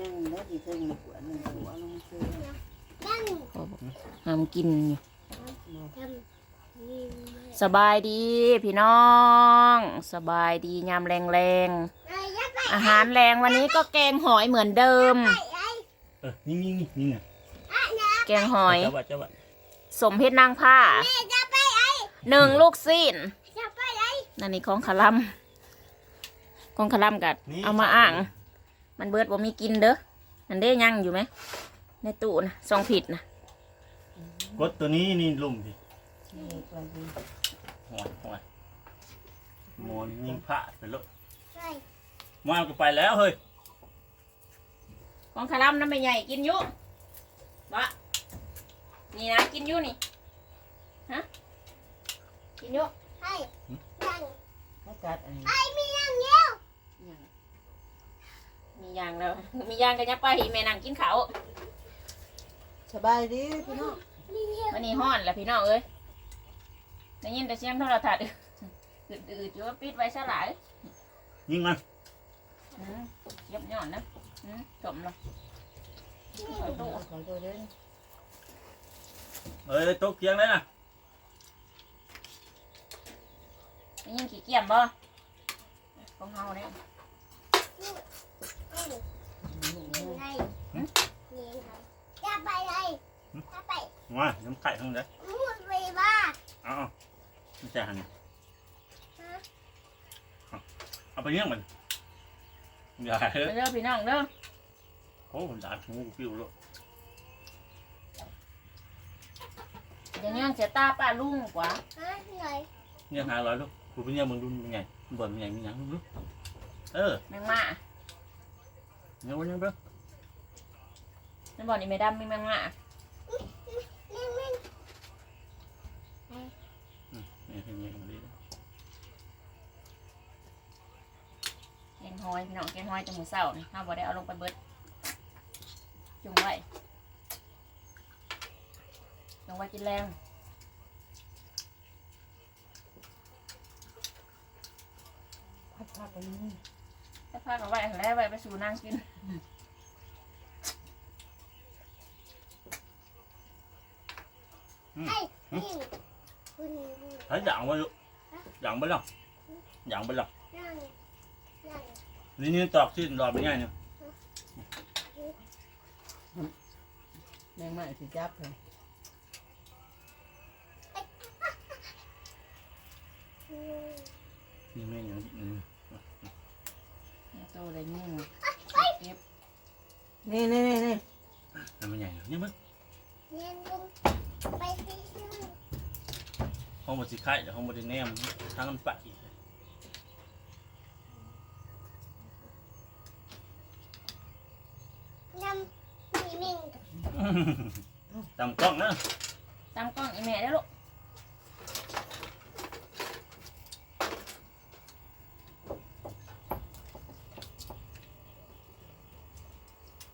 ยังแล้วดีเพิ่งขวดหนึ่งขวดลงซื้อนั่งหามกินอยู่ทำนี่สบายดีพี่น้อง สบายดียามแรงแรงไอ้ยักษ์ไปๆอาหารแรงวันนี้ก็แกงหอยเหมือนเดิมไอ้ไอ้เออนี่นี่นี่นี่ไงแกงหอย เจ้าว่าเจ้าว่าสมเพชรนางผ้าแม่จะไปไอ้หนึ่งลูกซีนจะไปไอ้นั่นนี่ของคาลัมของคาลัมกัดเอามาอ่าง มันเบิดว่ามีกินเด้อมันได้ยังอยู่ไหม ในตู้นะซองผิดนะกดตัวนี้นี่ลุ่มสินี่ไปดีหัวหัวหมอนยิงพระไปแล้วไปมาก็ไปแล้วเฮ้ยของคาลัมนั่นไม่ใหญ่กินอยู่บะนี่นะกินอยู่นี่ฮะกินอยู่ไอ้ยังถ้ากัดอันนี้ ไอ้มียังเงี้ยว ยัง มี ยางแล้วมียางกันยับไปแม่นั่งกินข้าวสบายดีพี่น้องมีเงี้ยววันนี้ฮ้อนแหละพี่น้องเอ้ยได้ยินแต่เสียงโทรทัศน์อืดๆอยู่ว่าปิดไว้ซะหลายยิงมันอืมเย็บหย่อนนะอืมจมเลยตู้ของตัวเด่นเอ้ยตกเทียงเลยนะได้ยินขี้เกียจบ่ของเฮาเนี่ย ไงนี่ไงจะไปไอ้จะไปมาน้ำไข่ทั้งนั้นมุดไปบ้าเอาเอาไม่ใช่หันเอาไปเลี้ยงมันอย่าเฮ้ยเด้อพี่น้องเด้อโอ้ผมด่าหูฟิวแล้วอย่างนี้เสียตาป้าลุงกว่าเนี่ยหาร้อยลูกกูเป็นเนี่ยมึงดูเป็นไงบ่นเป็นไงมีหยังลูกเออแมงมา เนี่ยวันนี้เบ้อนั่นบอกนี่ไม่ดำมีแมงม่านี่นี่เนี่ยเป็นไงกันดีแกงหอยพี่น้องแกงหอยจังหมูเศร้านี่เฮาบ่ได้เอาลงไปเบิดจุ่มไว้จุ่มไว้กินแรงพัดพัดอันนี้ ถ้าพากับไว้หันแล้วไว้ไปสู่นางกิน thấy dạng quá luôn dạng bên lòng dạng bên lòng lý nhiên tọt xin lọt bên ngay nè แมงไม่สิจับเลยนี่แม่งอย่างนี้ ตเลยยิ่งเก็บนี่นี่นี่นี่ทำมันใหญ่นี่มึงเรียนลงไปที่นู่นห้องมันสิไข่เดี๋ยวห้องมันจะแนมทั้งมันปะอีกน้ำมีมิงตำกล้องนะตั้งกล้องอีแม่ได้อลูก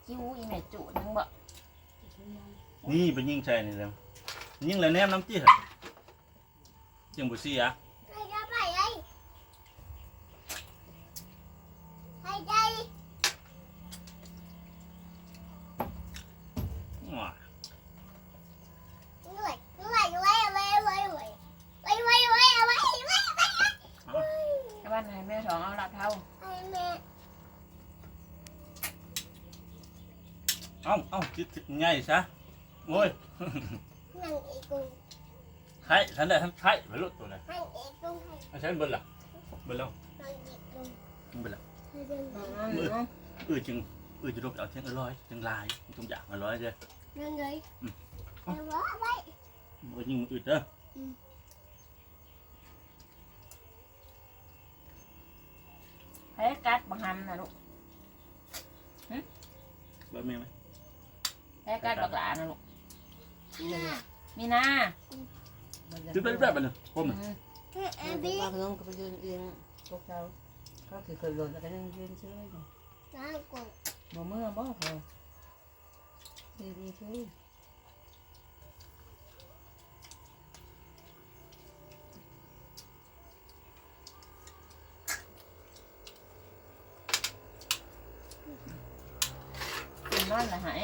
จิ้วอีแม่จุนังบ่นี่เป็นยิ่งใช่นี่เลยยิ่งแล้วแนมน้ำจี้เหรอจิงบุซี่อะ เอ้าเอ้าจิตง่ายซะโอ้ยนั่งอีกกุ้งไข่ทันได้ทั้งไข่ไปลุกตัวไหนนั่งอีกกุ้งให้ไม่ใช่เบิ้ลล่ะเบิ้ลแล้วนั่งอีกกุ้งเบิ้ลล่ะให้ดึงอือจึงอือจะลุกเอาเทียงอร่อยจังลายตรงอย่างอร่อยเลยนั่งเลยเดี๋ยวว่าไว้บ่ยิงอืดเด้อให้กัดบังหันนะลูกเบิ้ลแม่ไหม ให้กัดบักหลานะลูกน่ะมีนาจุดไปแบบนั้นผมอืมให้อาไอ้บีบีว่าเพิ่งก็ไปยืนเอียงพวกเขาเขาคือเคยหล่นแล้วก็ยังยืนเฉยอยู่นั่งกุ้งบ่เมื่อบ่พอดีดีเฉยมันละหาย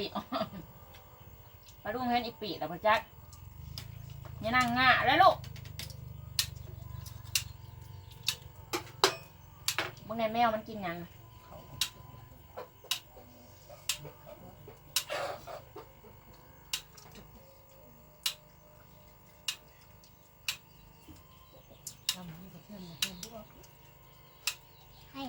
ปีปลาดุงเห็นอีปีแล้วพ่อจักอย่านั่งง่าแล้วลูกมึงในแมวมันกินยัง ทำให้กับเพื่อนมาเพื่อนพวก ให้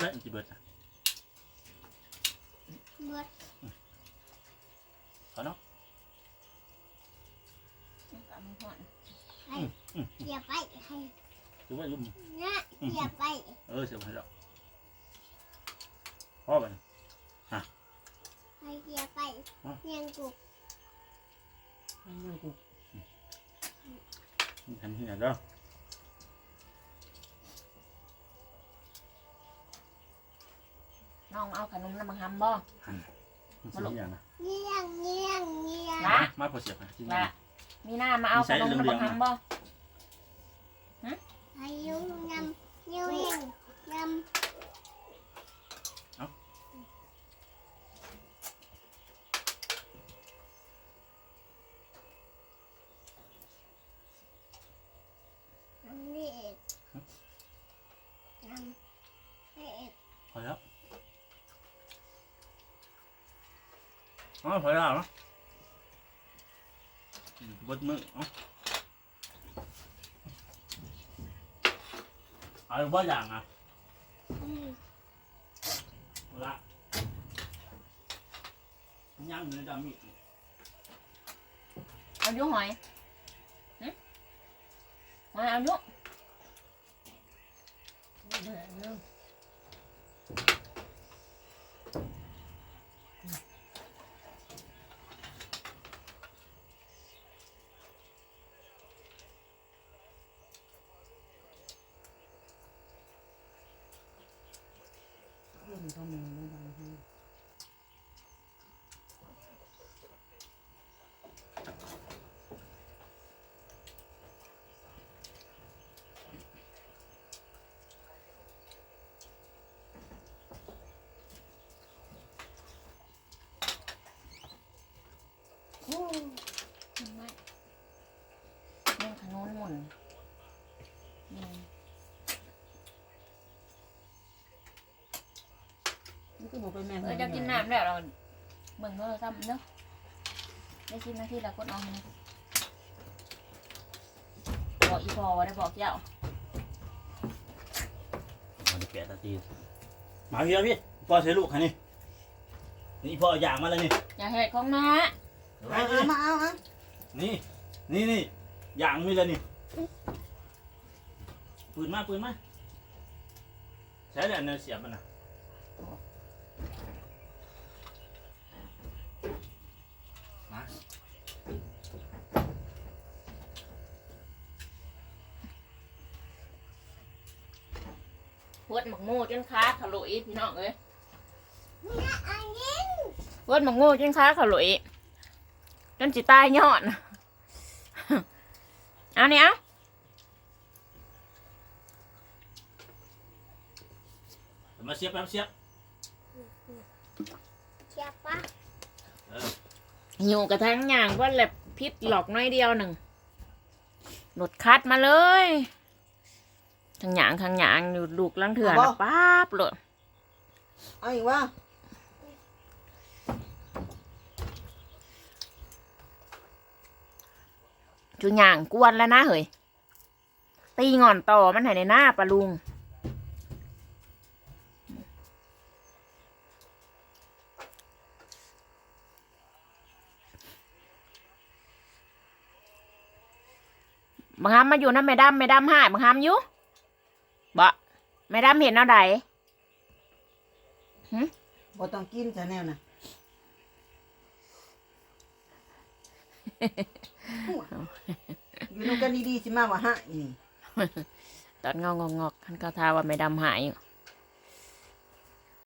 ได้จิเบิดอะ เบิด เขาเนาะ เอามันก่อน ให้ อย่าไปให้ดูว่าลุ่มนะอย่าไปเออเสียบให้แล้วพ่อไปให้อย่าไปยังกูให้ลูกกูทำที่ไหนก็น้องเอาขนมน้ำมันฮัมบ่มันสิ่งอย่างนะเงี้ยงเงี้ยงเงี้ยงละมาพอเสียบให้จริงละมีหน้ามาเอาขนมน้ำมันฮัมบ่ อายุยำยูยำยำนี่เอ็ เอ็ดพอแล้วอ๋อพอแล้วเนางอเอ๋อเอาว่าอย่างอะอืมเอาละย่างเนื้อดำมิดเอายุหอยหอยเอายุ เดือดนึง เพื่อนเขามือไม่ได้ให้ โอ้มันไม่เล่นขนุนหมุนอืม นี่ก็บอกไปแม่ เออจะกิ นน้ำแล้วเราเบิ่งโทรศัพท์เนาะได้กินนาทีละคนเอาให้บอกอีพอว่าได้บอกเจ้ามันจะแปะตาตีมาพี่เอาพี่พ่อใช้ลูกคันนี้นี่พ่อเอาอย่างมาเลยนี่อย่าเห็ดของน้าเอาเอามาเอาเอานี่นี่นี่อย่างมีเลยนี่ปืนมาปืนมาใช้แต่เนื้อเสียบมันนะมา พว ดหมักโม่จนขาขลุยพี่น้องเอ้ยเนี่ยอันนี้พวดหมักโม่จนขาขลุยจนจิตายยอดเอาเนี่ยเอามาเสียบมาเสียบเชียบปะเอออยู่กระทั่งอย่างว่าแหลบพิษหลอกน้อยเดียวหนึ่งหลดคัดมาเลย ทางหยางทางหยางอยู่ลูกลังเถื่อนน่ะป๊าบเลยเอาอีกว่าจุหยางกวนแล้วนะเฮ้ยตีงอนต่อมันใหในหน้าปะลุงบังคับมาอยู่นะแม่ดำแม่ดำหายบังคับอยู่ บ่แม่ดำเห็นเอาใดบ่ต้องกินจะแนวน่ะอยู่นำกันดีๆสิมาว่าฮะอีนี่ ตอนเงางอกๆคันเขาทาว่าไม่ดำหายอยู่